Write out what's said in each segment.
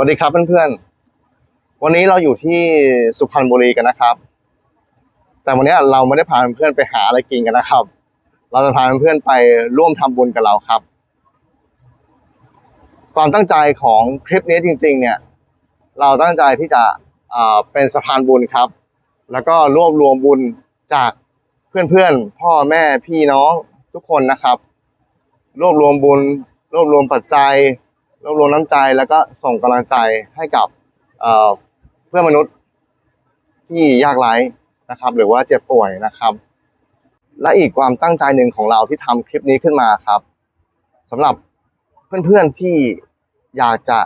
วัสดีครับเพื่อนๆ วันนี้เราอยู่ที่สุพรรณบุรีกันนะครับ แต่วันนี้เราไม่ได้พาเพื่อนๆไปหาอะไรกินกันนะครับ เราจะพาเพื่อนๆไปร่วมทำบุญกับเราครับ ความตั้งใจของคลิปนี้จริง ๆ เนี่ย เราตั้งใจที่จะเป็นสะพานบุญครับ แล้วก็รวบรวมบุญจากเพื่อนๆ พ่อแม่พี่น้องทุกคนนะครับ รวบรวมบุญ รวบรวมปัจจัย รวบรวมน้ำใจแล้วก็ส่งกำลังใจให้กับเพื่อนมนุษย์ที่ยากไร้นะครับ หรือว่าเจ็บป่วยนะครับ และอีกความตั้งใจหนึ่งของเราที่ทำคลิปนี้ขึ้นมาครับสำหรับเพื่อนๆที่อยากจะ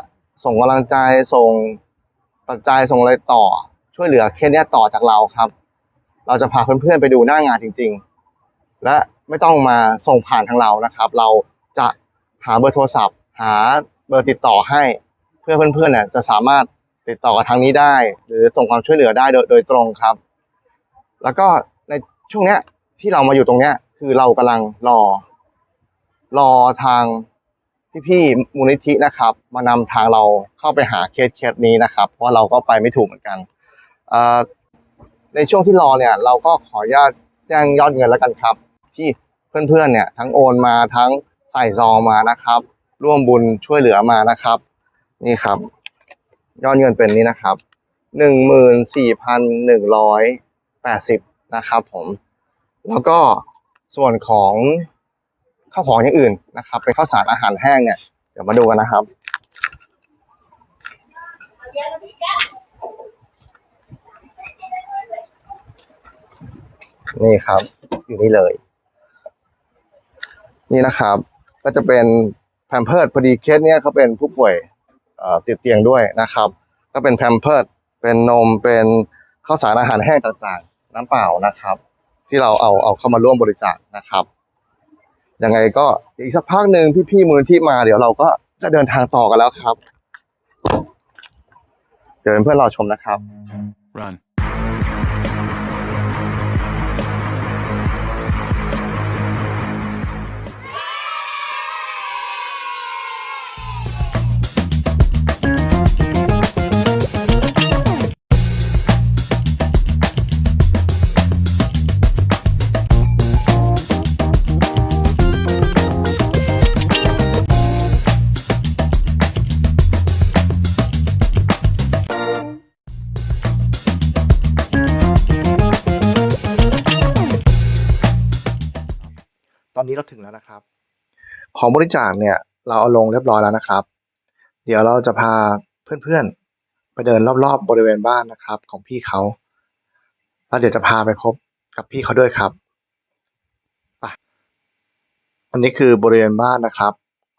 ส่งกำลังใจส่งปัจจัยส่งอะไรต่อช่วยเหลือเคสนี้ต่อจากเราครับ เราจะพาเพื่อนๆไปดูหน้างานจริง ๆ และไม่ต้องมาส่งผ่านทางเรานะครับ เราจะหาเบอร์โทรศัพท์ หา บอร์ติดต่อให้ เพื่อเพื่อนๆเนี่ยจะสามารถติดต่อกับทางนี้ได้ หรือส่งความช่วยเหลือได้โดยโดยตรงครับ แล้วก็ในช่วงเนี้ยที่เรามาอยู่ตรงเนี้ยคือเรากำลังรอ รอทางพี่ๆมูลนิธินะครับ มานำทางเราเข้าไปหาเคสเคสนี้นะครับ เพราะเราก็ไปไม่ถูกเหมือนกันในช่วงที่รอเนี่ย เราก็ขออนุญาตแจ้งยอดเงินแล้วกันครับ ที่เพื่อนๆเนี่ย ทั้งโอนมาทั้งใส่ซองมานะครับ ร่วมบุญช่วยเหลือมานะครับ นี่ครับ ยอดเงินเป็นนี้นะครับหนึ่งหมื่นสี่พันหนึ่งร้อยแปดสิบนะครับผม แล้วก็ส่วนของข้าวของอย่างอื่นนะครับ เป็นข้าวสารอาหารแห้งเนี่ย เดี๋ยวมาดูกันนะครับ นี่ครับ อยู่นี่เลย นี่นะครับ ก็จะเป็น แพมเพิร์ดพอดีเคสเนี้ยเขาเป็นผู้ป่วยติดเตียงด้วยนะครับ ก็เป็นแพมเพิร์ดเป็นนมเป็นข้าวสารอาหารแห้งต่างๆ น้ำเปล่านะครับ ที่เราเอาเอาเข้ามาร่วมบริจาคนะครับยังไงก็อีกสักพักหนึ่งพี่ๆมูลที่มาเดี๋ยวเราก็จะเดินทางต่อกันแล้วครับ เดี๋ยวเพื่อนๆรอชมนะครับ Run. อนนี้เราถึงแล้วนะครับ ของบริจาคเนี่ยเราเอาลงเรียบร้อยแล้วนะครับ เดี๋ยวเราจะพาเพื่อนๆ ไปเดินรอบๆบริเวณบ้านนะครับ ของพี่เขาแล้วเดี๋ยวจะพาไปพบกับพี่เขาด้วยครับไปอันนี้คือบริเวณบ้านนะครับ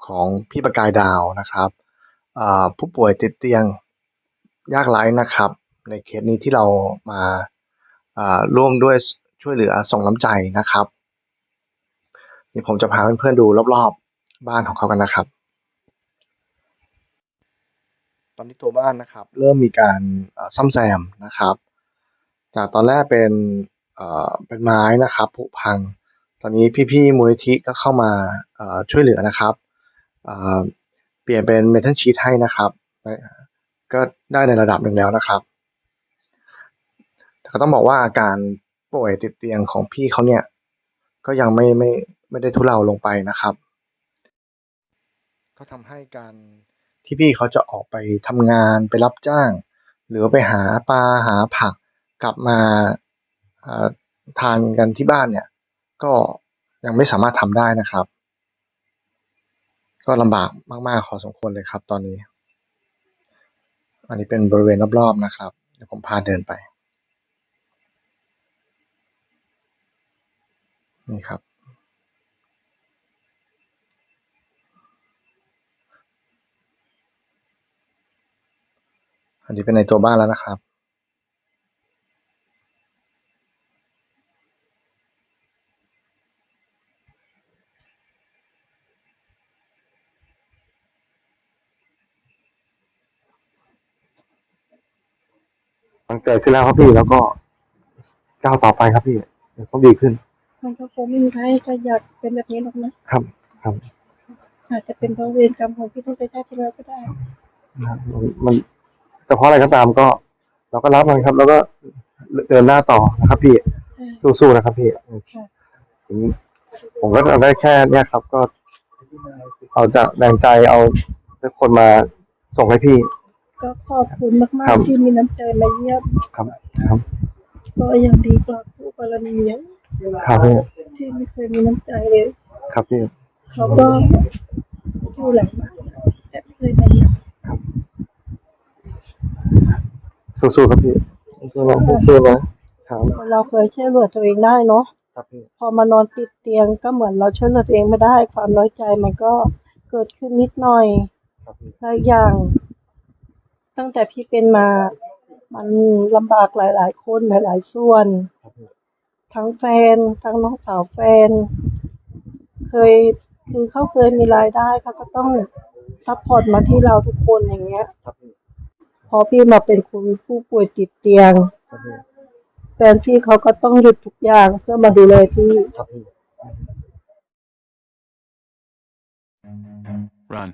ของพี่ประกายดาวนะครับผู้ป่วยติดเตียงยากไร้นะครับ ในเคสนี้ที่เรามาาร่วมด้วยช่วยเหลือส่งน้ำใจนะครับ นี่ผมจะพาเพื่อนๆดูรอบๆบ้านของเขากันนะครับ ตอนนี้ตัวบ้านนะครับ เริ่มมีการซ่อมแซมนะครับ จากตอนแรกเป็นเป็นไม้นะครับผุพัง ตอนนี้พี่ๆมูลนิธิก็เข้ามาช่วยเหลือนะครับเปลี่ยนเป็นเมทัลชีทให้นะครับ ก็ได้ในระดับหนึ่งแล้วนะครับแต่ก็ต้องบอกว่าอาการป่วยติดเตียงของพี่เขาเนี่ย ก็ยังไม่ไม่ ไม่ได้ทุเลาลงไปนะครับ ก็ทำให้การที่พี่เขาจะออกไปทำงานไปรับจ้าง หรือว่าไปหาปลาหาผักกลับมาเอ่อทานกันที่บ้านเนี่ย ก็ยังไม่สามารถทำได้นะครับ ก็ลำบากมากๆพอสมควรเลยครับตอนนี้ อันนี้เป็นบริเวณรอบ ๆ นะครับ เดี๋ยวผมพาเดินไป นี่ครับ นนี้เป็นในตัวบ้านแล้วนะครับ มันเกิดขึ้นแล้วครับพี่แล้วก็ก้าวต่อไปครับพี่เดี๋ยวต้องดีขึ้น มันก็คงไม่มีใครก็อยากเป็นแบบนี้หรอกนะครับ ครับอาจจะเป็นเพราะเวรกรรมของพี่ตั้งแต่ชาติที่แล้วก็ได้ นะครับมัน มันจะเพราะอะไรก็ตามก็ เราก็รับมันครับ แล้วก็เดินหน้าต่อนะครับ พี่สู้ๆนะครับพี่ผมผมก็ทำได้แค่เนี้ยครับ ก็ เอาจากแรงใจเอาคนมาส่งให้พี่ ก็ขอบคุณมาก ครับ ๆ ที่มีน้ำใจมาเยี่ยมครับ ครับ ก็ยังดีกว่าผู้กรณีเยอะครับพี่ที่ไม่เคยมีน้ำใจเลย ครับพี่ เขาก็อยู่หลังบ้านแต่ไม่เคยมาเยี่ยม สู้ๆครับพี่สู้ๆนะสู้ๆนะครับเราเคยช่วยเหลือตัวเองได้เนาะครับพี่พอมานอนติดเตียงก็เหมือนเราช่วยเหลือตัวเองไม่ได้ ความน้อยใจมันก็เกิดขึ้นนิดหน่อยครับพี่หลายอย่าง ตั้งแต่พี่เป็นมา มันลำบากหลาย ๆ คนหลาย ๆ ส่วน ครับพี่ทั้งแฟน ทั้งน้องสาวแฟน เคยคือเขาเคยมีรายได้เขาก็ต้องซัพพอร์ตมาที่เราทุกคนอย่างเงี้ย ครับพี่พ อพี่มาเป็นคนผู้ป่วยติดเตียง ครับพี่แฟนพี่เขาก็ต้องหยุดทุกอย่างเพื่อมาดูแลพี่ ครับพี่ Run.